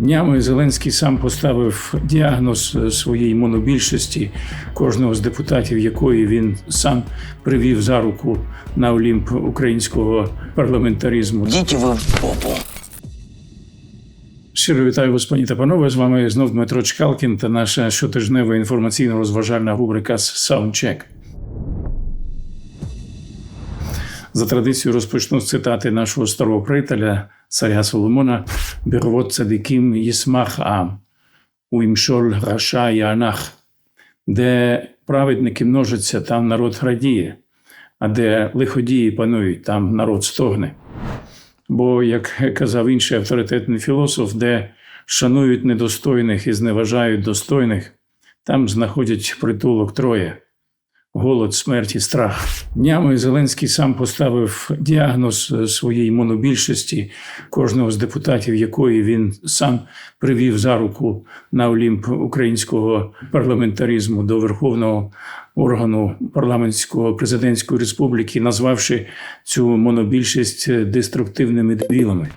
Днями Зеленський сам поставив діагноз своїй монобільшості, кожного з депутатів якої він сам привів за руку на Олімп українського парламентаризму. Идите вы в попу. Щиро вітаю вас, пані та панове. З вами знов Дмитро Чкалкін та наша щотижнева інформаційно-розважальна рубрика Саундчек. За традицією розпочну з цитати нашого старого приятеля, царя Соломона Бірвот цадиким їсмах ам, уімшоль раша янах, де праведники множаться, там народ радіє, а де лиходії панують, там народ стогне. Бо, як казав інший авторитетний філософ, де шанують недостойних і зневажають достойних, там знаходять притулок троє голод, смерть і страх. Днями Зеленський сам поставив діагноз своїй монобільшості, кожного з депутатів якої він сам привів за руку на Олімп українського парламентаризму до верховного органу парламентського президентської республіки, назвавши цю монобільшість деструктивними дебілами.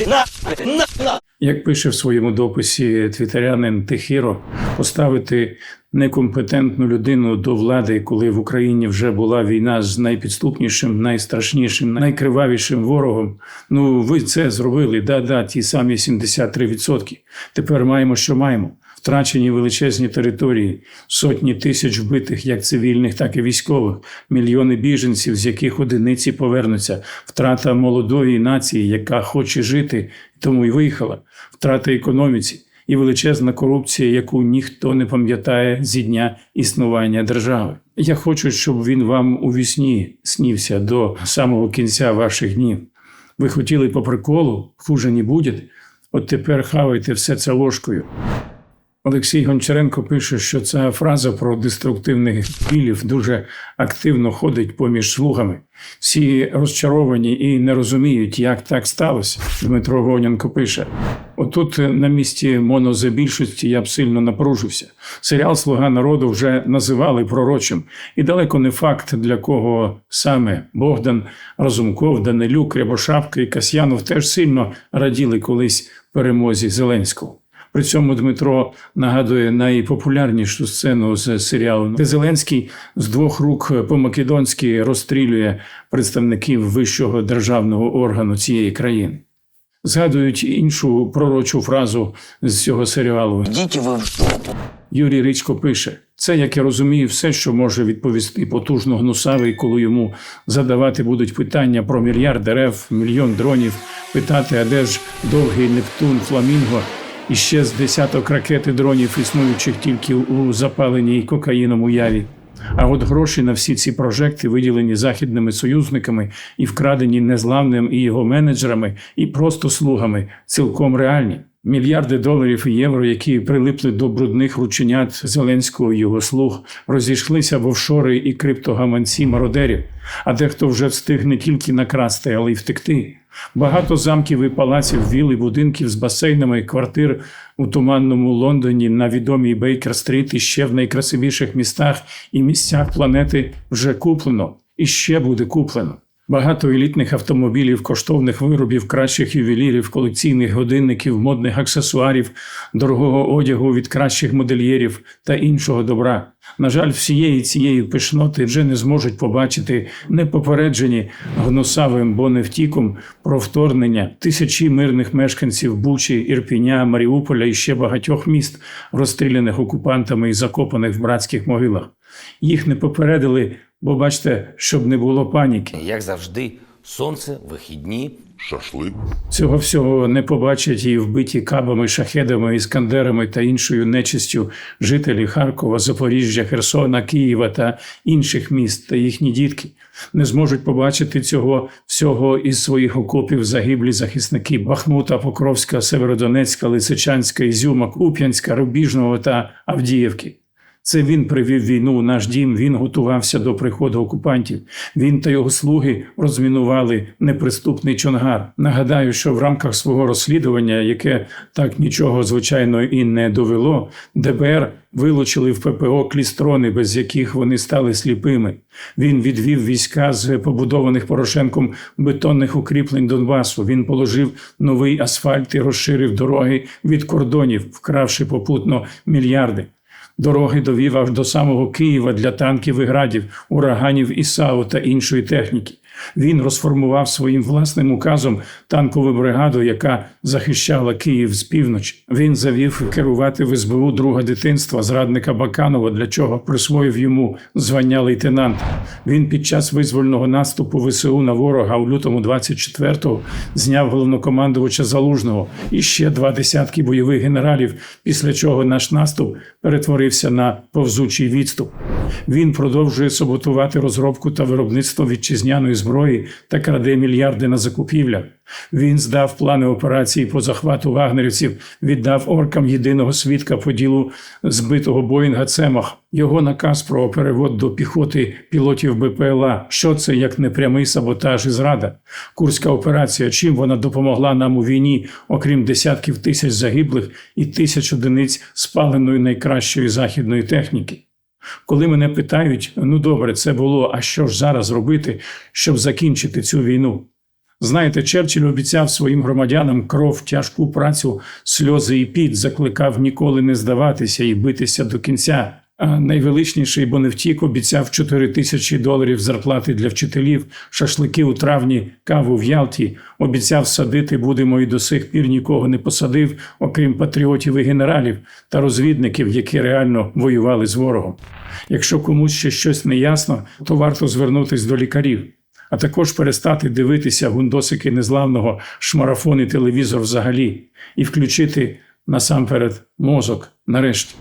На, на, на. Як пише в своєму дописі твітерянин Тихіро, поставити некомпетентну людину до влади, коли в Україні вже була війна з найпідступнішим, найстрашнішим, найкривавішим ворогом. Ну ви це зробили. Да-да, ті самі 73%. Тепер маємо, що маємо. Втрачені величезні території, сотні тисяч вбитих, як цивільних, так і військових, мільйони біженців, з яких одиниці повернуться, втрата молодої нації, яка хоче жити, тому й виїхала, втрата економіці і величезна корупція, яку ніхто не пам'ятає зі дня існування держави. Я хочу, щоб він вам у вісні снівся до самого кінця ваших днів. Ви хотіли по приколу, хуже не буде. От тепер хавайте все це ложкою. Олексій Гончаренко пише, що ця фраза про деструктивних білів дуже активно ходить поміж слугами. Всі розчаровані і не розуміють, як так сталося. Дмитро Гоненко пише: отут на місці монозабільшості я б сильно напружився. Серіал Слуга народу вже називали пророчим, і далеко не факт, для кого саме Богдан, Разумков, Данилюк, Рябошапка і Касьянов теж сильно раділи колись перемозі Зеленського. При цьому Дмитро нагадує найпопулярнішу сцену з серіалу, де Зеленський з двох рук по-македонськи розстрілює представників вищого державного органу цієї країни. Згадують іншу пророчу фразу з цього серіалу. Идите вы в жопу. Юрій Ричко пише: це, як я розумію, все, що може відповісти потужно гнусавий, коли йому задавати будуть питання про мільярд дерев, мільйон дронів, питати, а де ж довгий Нептун, Фламінго і ще з десяток ракет і дронів, існуючих тільки у запаленій кокаїном уяві. А от гроші на всі ці прожекти виділені західними союзниками і вкрадені незламним і його менеджерами, і просто слугами, цілком реальні. Мільярди доларів і євро, які прилипли до брудних рученят Зеленського і його слуг, розійшлися в офшори і криптогаманці мародерів, а дехто вже встиг не тільки накрасти, але й втекти. Багато замків і палаців, віл і будинків з басейнами і квартир у туманному Лондоні на відомій Бейкер-стріт і ще в найкрасивіших містах і місцях планети вже куплено і ще буде куплено. Багато елітних автомобілів, коштовних виробів, кращих ювелірів, колекційних годинників, модних аксесуарів, дорогого одягу від кращих модельєрів та іншого добра. На жаль, всієї цієї пишноти вже не зможуть побачити непопереджені гнусавим боневтіком про вторгнення тисячі мирних мешканців Бучі, Ірпіня, Маріуполя і ще багатьох міст, розстріляних окупантами і закопаних в братських могилах. Їх не попередили, бо бачите, щоб не було паніки. Як завжди, сонце, вихідні. шашлик, Цього всього не побачать і вбиті кабами, шахедами, іскандерами та іншою нечистю жителі Харкова, Запоріжжя, Херсона, Києва та інших міст та їхні дітки. Не зможуть побачити цього всього із своїх окопів загиблі захисники Бахмута, Покровська, Северодонецька, Лисичанська, Ізюма, Куп'янська, Рубіжного та Авдіївки. Це він привів війну у наш дім. Він готувався до приходу окупантів. Він та його слуги розмінували неприступний Чонгар. Нагадаю, що в рамках свого розслідування, яке так нічого звичайно і не довело, ДБР вилучили в ППО клістрони, без яких вони стали сліпими. Він відвів війська з побудованих Порошенком бетонних укріплень Донбасу. Він положив новий асфальт і розширив дороги від кордонів, вкравши попутно мільярди. Дороги довів аж до самого Києва для танків і градів, ураганів ІСАУ та іншої техніки. Він розформував своїм власним указом танкову бригаду, яка захищала Київ з півночі. Він завів керувати в СБУ друга дитинства зрадника Баканова, для чого присвоїв йому звання лейтенанта. Він під час визвольного наступу ВСУ на ворога у лютому 24-го зняв головнокомандувача Залужного і ще два десятки бойових генералів, після чого наш наступ перетворився на повзучий відступ. Він продовжує саботувати розробку та виробництво вітчизняної зброї та краде мільярди на закупівлях. Він здав плани операції по захвату вагнерівців, віддав оркам єдиного свідка по ділу збитого Боїнга Цемах. Його наказ про перевод до піхоти пілотів БПЛА. Що це як непрямий саботаж і зрада? Курська операція. Чим вона допомогла нам у війні, окрім десятків тисяч загиблих і тисяч одиниць спаленої найкращої західної техніки? Коли мене питають, ну добре, це було, а що ж зараз робити, щоб закінчити цю війну? Знаєте, Черчилль обіцяв своїм громадянам кров, тяжку працю, сльози і піт, закликав ніколи не здаватися і битися до кінця. А найвеличніший Боневтік обіцяв 4 тисячі доларів зарплати для вчителів, шашлики у травні, каву в Ялті. Обіцяв садити будемо і до сих пір нікого не посадив, окрім патріотів і генералів та розвідників, які реально воювали з ворогом. Якщо комусь ще щось не ясно, то варто звернутись до лікарів. А також перестати дивитися гундосики незламного шмарафон і телевізор взагалі, і включити насамперед мозок нарешті.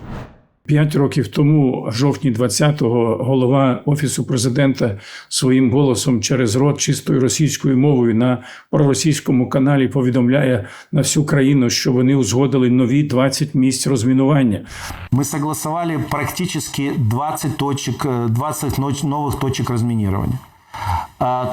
П'ять років тому, в жовтні 20-го, голова офісу президента своїм голосом через рот чистою російською мовою на проросійському каналі повідомляє на всю країну, що вони узгодили нові 20 місць розмінування. Мы согласовали практически 20 точек, э, 20 ноч- новых точек разминирования. А,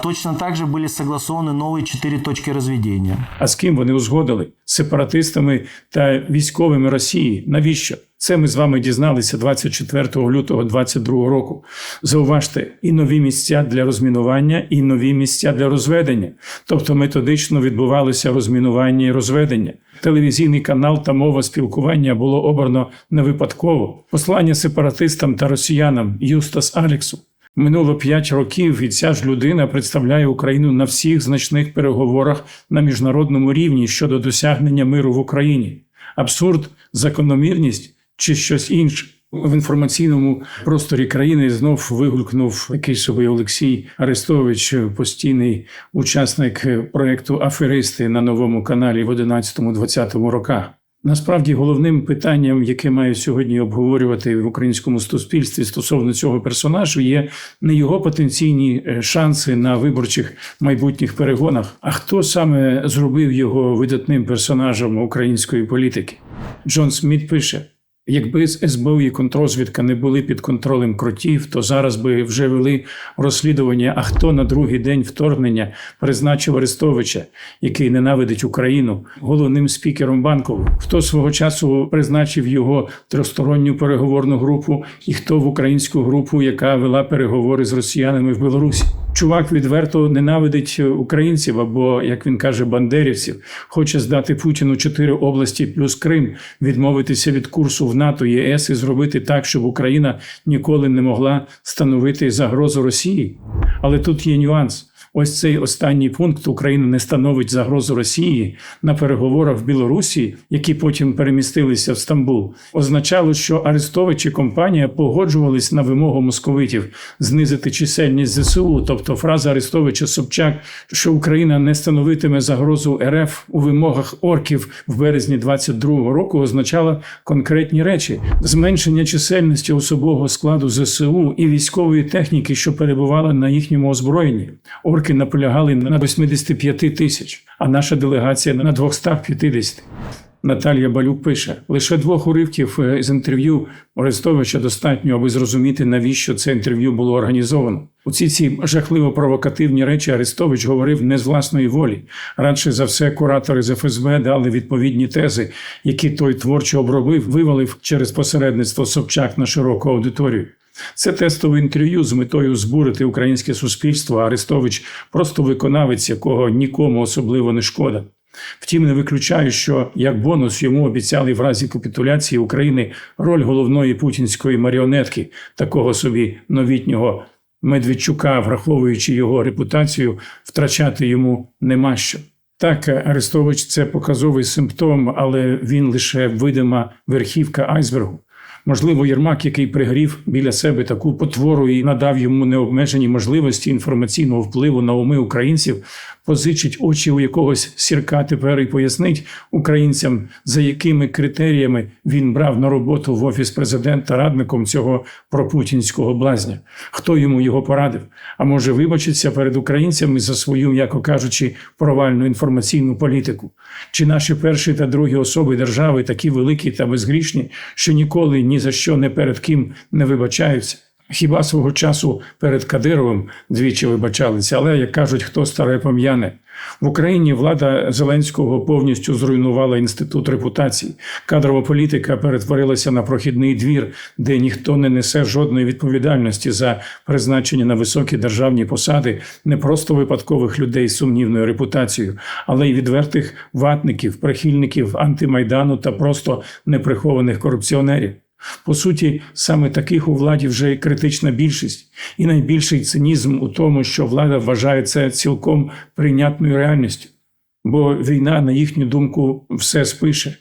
Точно так же были согласованы новые 4 точки разведения. А з ким вони узгодили? З сепаратистами та військовими Росії. Навіщо? Це ми з вами дізналися 24 лютого 2022 року. Зауважте, і нові місця для розмінування, і нові місця для розведення. Тобто методично відбувалося розмінування і розведення. Телевізійний канал та мова спілкування було обрано не випадково. Послання сепаратистам та росіянам Юстас Алексу. Минуло п'ять років, і ця ж людина представляє Україну на всіх значних переговорах на міжнародному рівні щодо досягнення миру в Україні. Абсурд, закономірність чи щось інше. В інформаційному просторі країни знов вигулькнув такий собі Олексій Арестович, постійний учасник проєкту Аферисти на новому каналі в 11-20 роках. Насправді головним питанням, яке має сьогодні обговорювати в українському суспільстві стосовно цього персонажу, є не його потенційні е, шанси на виборчих майбутніх перегонах, а хто саме зробив його видатним персонажем української політики. Джон Сміт пише. Якби СБУ і контрозвідка не були під контролем кротів, то зараз би вже вели розслідування, а хто на другий день вторгнення призначив Арестовича, який ненавидить Україну, головним спікером банкову, хто свого часу призначив його трьохсторонню переговорну групу, і хто в українську групу, яка вела переговори з росіянами в Білорусі. Чувак відверто ненавидить українців або, як він каже, бандерівців, хоче здати Путіну чотири області плюс Крим, відмовитися від курсу в НАТО, ЄС і зробити так, щоб Україна ніколи не могла становити загрозу Росії. Але тут є нюанс. Ось цей останній пункт Україна не становить загрозу Росії на переговорах в Білорусі, які потім перемістилися в Стамбул, означало, що Арестович і компанія погоджувались на вимогу московитів знизити чисельність ЗСУ. Тобто фраза Арестовича Собчак, що Україна не становитиме загрозу РФ у вимогах орків в березні 22-го року, означала конкретні речі: зменшення чисельності особового складу ЗСУ і військової техніки, що перебувала на їхньому озброєнні. Орки наполягали на 85 тисяч, а наша делегація на 250. Наталія Балюк пише: лише двох уривків е, з інтерв'ю Арестовича достатньо, аби зрозуміти, навіщо це інтерв'ю було організовано. У ці ці жахливо провокативні речі Арестович говорив не з власної волі. Радше за все, куратори з ФСБ дали відповідні тези, які той творчо обробив, вивалив через посередництво Собчак на широку аудиторію. Це тестове інтерв'ю з метою збурити українське суспільство. Арестович просто виконавець, якого нікому особливо не шкода. Втім, не виключаю, що як бонус йому обіцяли в разі капітуляції України роль головної путінської маріонетки, такого собі новітнього Медведчука, враховуючи його репутацію, втрачати йому нема що. Так, Арестович це показовий симптом, але він лише видима верхівка айсбергу. Можливо, Єрмак, який пригрів біля себе таку потвору і надав йому необмежені можливості інформаційного впливу на уми українців, позичить очі у якогось сірка тепер і пояснить українцям, за якими критеріями він брав на роботу в офіс президента радником цього пропутінського блазня. Хто йому його порадив? А може вибачиться перед українцями за свою, м'яко кажучи, провальну інформаційну політику? Чи наші перші та другі особи держави такі великі та безгрішні, що ніколи ні за що не перед ким не вибачаються? Хіба свого часу перед Кадировим двічі вибачалися, але як кажуть, хто старе пом'яне. В Україні влада Зеленського повністю зруйнувала інститут репутації. Кадрова політика перетворилася на прохідний двір, де ніхто не несе жодної відповідальності за призначення на високі державні посади не просто випадкових людей з сумнівною репутацією, але й відвертих ватників, прихильників антимайдану та просто неприхованих корупціонерів. По суті, саме таких у владі вже і критична більшість, і найбільший цинізм у тому, що влада вважає це цілком прийнятною реальністю. Бо війна, на їхню думку, все спише,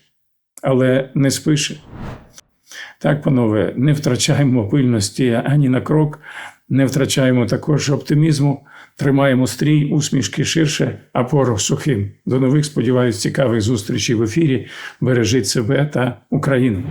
але не спише. Так, панове, не втрачаємо пильності ані на крок, не втрачаємо також оптимізму, тримаємо стрій, усмішки ширше, а порох сухим. До нових, сподіваюсь, цікавих зустрічей в ефірі. Бережіть себе та Україну.